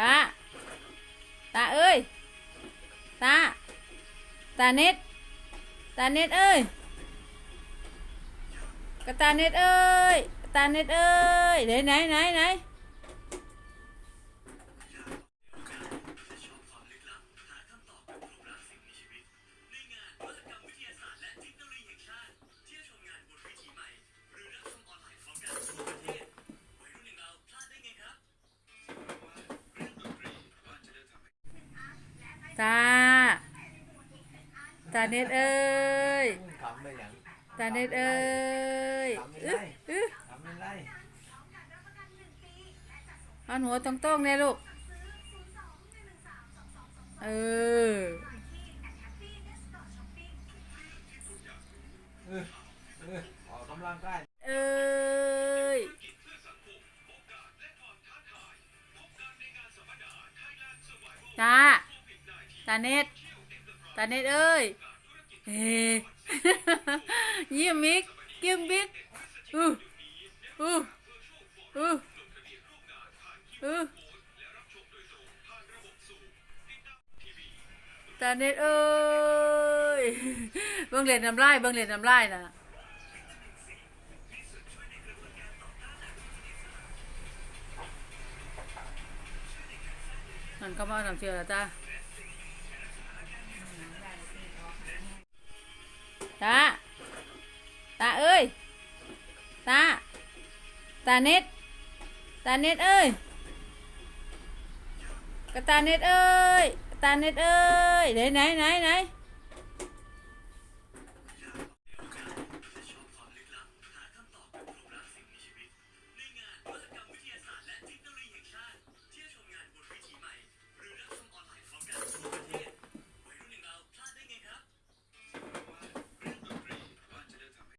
ตา ตาเอ้ย ตา ตาเน็ต ตาเน็ตเอ้ยกระตาเน็ตเอ้ยกะตาเน็ตเอ้ยเดี๋ยวไหนไหนไหน ตา ตาเน็ตเอ้ยขำไปอย่างตาเน็ตเอ้ยขำไม่อึ๊ได้ะอึ๊ะขำไม่ได้หันหัวตรงๆเนี่ยลูก เออเออเออออกกำลังกายเอ้ยตาตาเน็ตตาเน็ตเอ้ยเฮ้เยี่ยมมิกเยี่ยมมิกอู้อู้อู้อู้ตาเน็ตเอ้ยเบิ่งเล่นน้ำลายเบิ่งเล่นน้ำลายน่ะมันก็มาทำเชื่อแล้วจ้า ตา ตาเน็ต ตาเน็ตเอ้ยกระตาเน็ตเอ้ย ตาเน็ตเอ้ยไหนไหนไหนไหน